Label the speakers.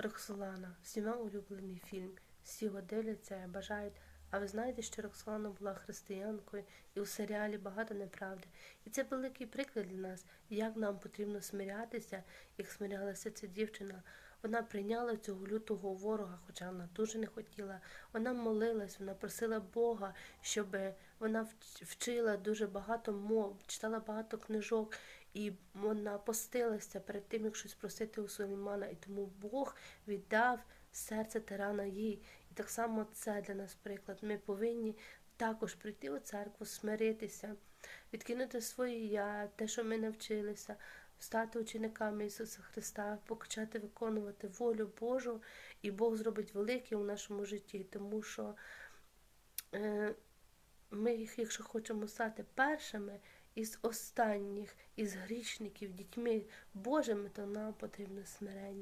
Speaker 1: Роксолана, всіма улюблений фільм. Всі його дивляться, бажають. А ви знаєте, що Роксолана була християнкою, і у серіалі багато неправди. І це великий приклад для нас, як нам потрібно смирятися, як смирялася ця дівчина. Вона прийняла цього лютого ворога, хоча вона дуже не хотіла. Вона молилась, вона просила Бога, щоб вона вчила дуже багато мов, читала багато книжок, і вона постилася перед тим, як щось просити у Сулеймана. І тому Бог віддав серце тирана їй. І так само це для нас приклад. Ми повинні також прийти у церкву, смиритися, відкинути своє я, те, що ми навчилися, стати учениками Ісуса Христа, почати виконувати волю Божу, і Бог зробить велике у нашому житті, тому що е, ми, якщо хочемо стати першими із останніх, із грішників, дітьми Божими, то нам потрібно смирення.